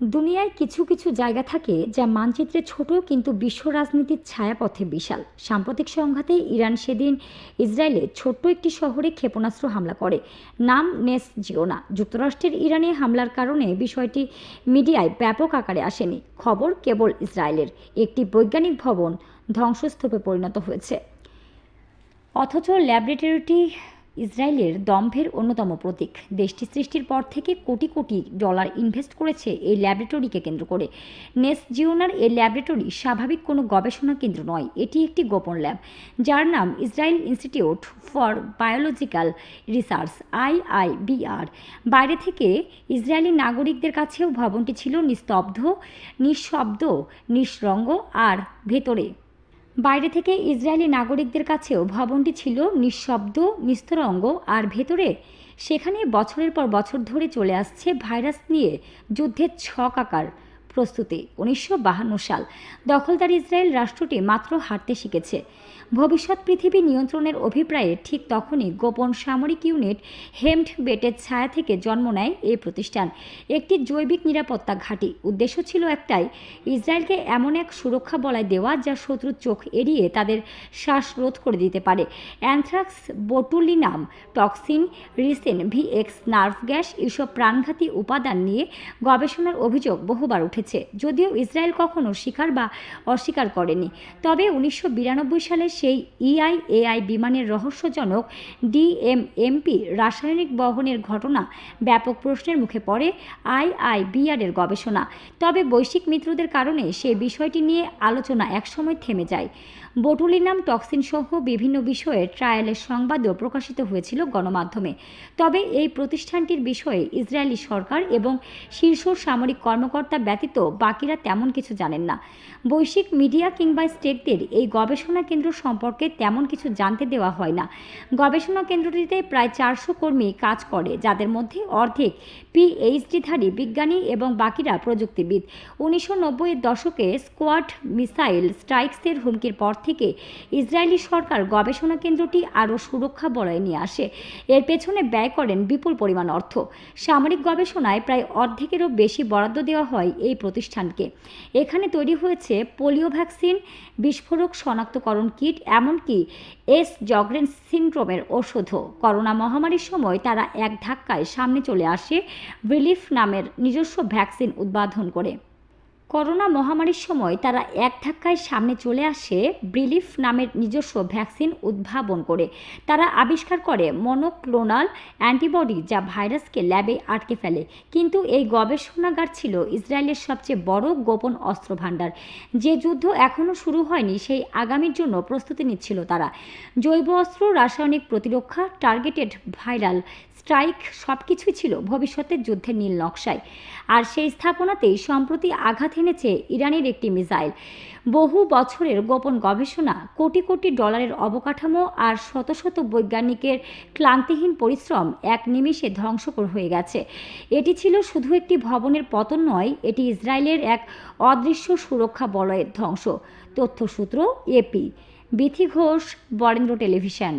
দুনিয়ায় কিছু কিছু জায়গা থাকে যা মানচিত্রে ছোট কিন্তু বিশ্ব রাজনীতির ছায়াপথে বিশাল। সাম্প্রতিক সংঘাতে ইরান সেদিন ইসরায়েলে ছোট্ট একটি শহরে ক্ষেপণাস্ত্র হামলা করে। নাম নেস জিওনা যুক্তরাষ্ট্রের ইরানে হামলার কারণে বিষয়টি মিডিয়ায় ব্যাপক আকারে আসেনি। খবর কেবল ইসরায়েলের। একটি বৈজ্ঞানিক ভবন ধ্বংসস্তূপে পরিণত হয়েছে। অথচ ল্যাবরেটরিটি ইসরায়েলের দম্ভের অন্যতম প্রতীক। দেশটি সৃষ্টির পর থেকে কোটি কোটি ডলার ইনভেস্ট করেছে এই ল্যাবরেটরিকে কেন্দ্র করে। নেস জিওনার এই ল্যাবরেটরি স্বাভাবিক কোনো গবেষণা কেন্দ্র নয়, এটি একটি গোপন ল্যাব, যার নাম Israel Institute for Biological Research, IIBR. বাইরে থেকে ইসরায়েলি নাগরিকদের কাছেও ভবনটি ছিল নিস্তব্ধ, নিঃশব্দ, নিঃসঙ্গ আর ভেতরে। বাইরে থেকে ইসরায়েলি নাগরিকদের কাছেও ভবনটি ছিল নিঃশব্দ নিস্তরঙ্গ আর ভেতরে সেখানে বছরের পর বছর ধরে চলে আসছে ভাইরাস নিয়ে যুদ্ধের ছক আকার। প্রস্তুতি, উনিশশো সাল। দখলদার ইসরায়েল রাষ্ট্রটি মাত্র হাঁটতে শিখেছে। ভবিষ্যৎ পৃথিবী নিয়ন্ত্রণের অভিপ্রায়ে ঠিক তখনই গোপন সামরিক ইউনিট হেমড বেটের ছায়া থেকে জন্ম নেয় এই প্রতিষ্ঠান। একটি জৈবিক নিরাপত্তা ঘাঁটি। উদ্দেশ্য ছিল একটাই, ইসরায়েলকে এমন এক সুরক্ষা বলায় দেওয়া যা শত্রুর চোখ এড়িয়ে তাদের শ্বাসরোধ করে দিতে পারে। Anthrax botulinum, toxin, ricin, VX, nerve gas এসব প্রাণঘাতী উপাদান নিয়ে গবেষণার অভিযোগ বহুবার উঠেছে। যদিও ইসরায়েল কখনো স্বীকার বা অস্বীকার করেনি। তবে উনিশশো বিরানব্বই সালে সেই E ইআইএআই বিমানের রহস্যজনক ডিএমএমপি রাসায়নিক বহনের ঘটনা ব্যাপক প্রশ্নের মুখে পড়ে আইআইবিআরের গবেষণা। তবে বৈশ্বিক মিত্রদের কারণে সে বিষয়টি নিয়ে আলোচনা একসময় থেমে যায়। বটুলিনাম টক্সিন সহ বিভিন্ন বিষয়ে ট্রায়ালের সংবাদও প্রকাশিত হয়েছিল গণমাধ্যমে। তবে এই প্রতিষ্ঠানটির বিষয়ে ইসরায়েলি সরকার এবং শীর্ষ সামরিক কর্মকর্তা ব্যতীত বাকিরা তেমন কিছু জানেন না। বৈশ্বিক মিডিয়া কিংবা স্টেটদের এই গবেষণা কেন্দ্র সম্পর্কে তেমন কিছু জানতে দেওয়া হয় না। গবেষণা কেন্দ্রটিতে প্রায় চারশো কর্মী কাজ করে, যাদের মধ্যে অর্ধেক পিএইচডিধারী বিজ্ঞানী এবং বাকিরা প্রযুক্তিবিদ। উনিশশো নব্বইয়ের দশকে স্কোয়াড মিসাইল স্ট্রাইকসের হুমকির পর থেকে ইসরায়েলি সরকার গবেষণা কেন্দ্রটি আরও সুরক্ষা বলয়ে নিয়ে আসে। এর পেছনে ব্যয় করেন বিপুল পরিমাণ অর্থ। সামরিক গবেষণায় প্রায় অর্ধেকেরও বেশি বরাদ্দ দেওয়া হয় এই প্রতিষ্ঠানকে। এখানে তৈরি হয়েছে পোলিও ভ্যাকসিন, বিস্ফোরক শনাক্তকরণ কিট, এমনকি এস জগরেন সিনড্রোমের ওষুধও করোনা মহামারীর সময় তারা এক ধাক্কায় সামনে চলে আসে রিলিফ নামের নিজস্ব ভ্যাকসিন উদ্বোধন করে। করোনা মহামারীর সময় তারা এক ধাক্কায় সামনে চলে আসে ব্রিলিফ নামের নিজস্ব ভ্যাকসিন উদ্ভাবন করে। তারা আবিষ্কার করে মনোক্লোনাল অ্যান্টিবডি যা ভাইরাসকে ল্যাবে আটকে ফেলে। কিন্তু এই গবেষণাগার ছিল ইসরায়েলের সবচেয়ে বড় গোপন অস্ত্র ভাণ্ডার যে যুদ্ধ এখনও শুরু হয়নি, সেই আগামীর জন্য প্রস্তুতি নিচ্ছিল তারা। জৈব অস্ত্র, রাসায়নিক প্রতিরক্ষা, টার্গেটেড ভাইরাল স্ট্রাইক সব কিছুই ছিল ভবিষ্যতের যুদ্ধের নীল নকশায়। আর সেই স্থাপনাতেই সম্প্রতি আঘাত এনেছে ইরানের একটি মিসাইল। বহু বছরের গোপন গবেষণা কোটি কোটি ডলারের অবকাঠামো আর শত শত বৈজ্ঞানিকের ক্লান্তিহীন পরিশ্রম এক নিমিষে ধ্বংসকর হয়ে গেছে। এটি ছিল শুধু একটি ভবনের পতন নয়, এটি ইসরায়েলের এক অদৃশ্য সুরক্ষা বলয়ের ধ্বংস। তথ্যসূত্র এপি বিথি ঘোষ, বরেন্দ্র টেলিভিশন।